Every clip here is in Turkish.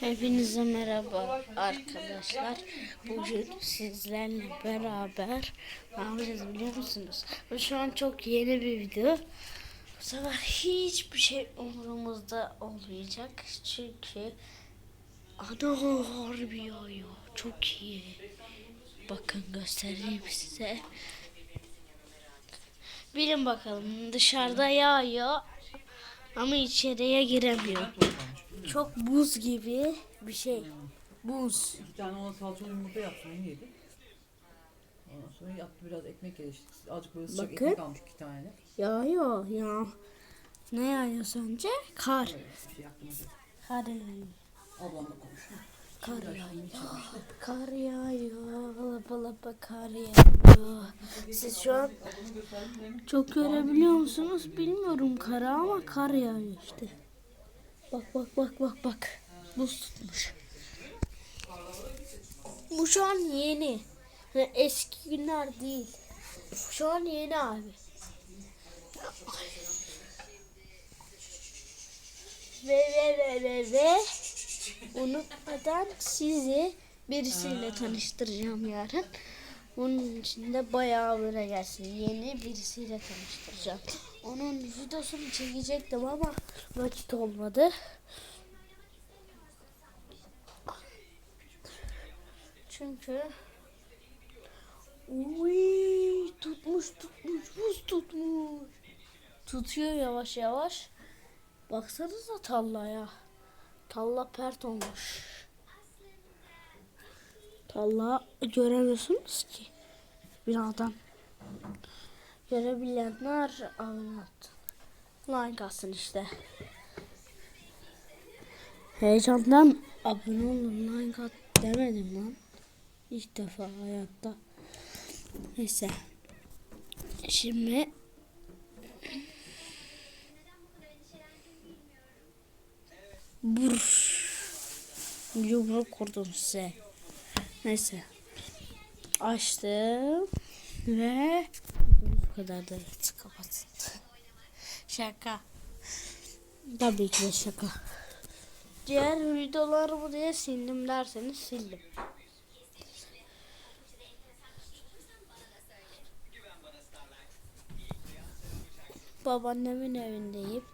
Hepinize merhaba arkadaşlar. Bugün sizlerle beraber ne yapacağız biliyor musunuz? Bu şu an çok yeni bir video. Bu sefer hiçbir şey umurumuzda olmayacak. Çünkü ana harbi yağıyor. Çok iyi. Bakın göstereyim size. Bilin bakalım dışarıda yağıyor ama içeriye giremiyor. Çok buz gibi bir şey. Buz. İki tane ona salçalı yumurta yaptım onu yedik. Ondan sonra yattı biraz ekmek yedi işte. Azıcık böyle sıcak Bakın. ekmek almış iki tane. Yağıyor ya. Ne yağıyor sence? Kar. Öyle bir şey. Kar yağıyor. Ablamla konuştum. Kar yağıyor. Kar yağıyor. Lapa lapa kar yağıyor. Siz şu an çok görebiliyor musunuz? Bilmiyorum karı ama kar yağıyor işte. Bak bak bak bak bak. Buz tutmuş. Bu şu an yeni. Eski günler değil. Şu an yeni abi. Ve ve ve ve ve unutmadan sizi birisiyle tanıştıracağım yarın. Bunun için de bayağı böyle gelsin. Yeni birisiyle tanıştıracağım. Onun videosunu çekecektim ama vakit olmadı. Çünkü Uy, tutmuş tutmuş buz tutmuş. Tutuyor yavaş yavaş. Baksanıza tallaya. Talla pert olmuş. Talla göremiyorsunuz ki. Binadan. Görebilenler olsun. Like alsın işte. Heyecandan abone olun like at demedim lan. İlk defa hayatta. Neyse. Şimdi Bur. Yumruk kurdum size. Neyse. Açtım. Ve bu kadar da kapatın. şaka. Tabii ki de şaka. Diğer videoları diye sildim derseniz sildim. Babaannemin evindeyim.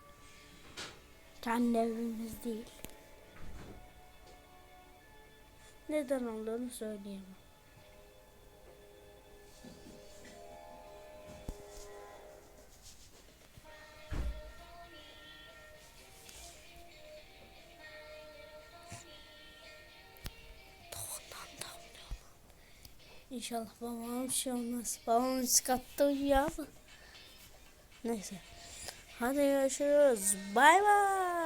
Kendi evimiz değil. Neden olduğunu söyleyemem. İnşallah babama bir şey olmaz. Babam uyuyor ama. Neyse. Hadi görüşürüz. Bay bay.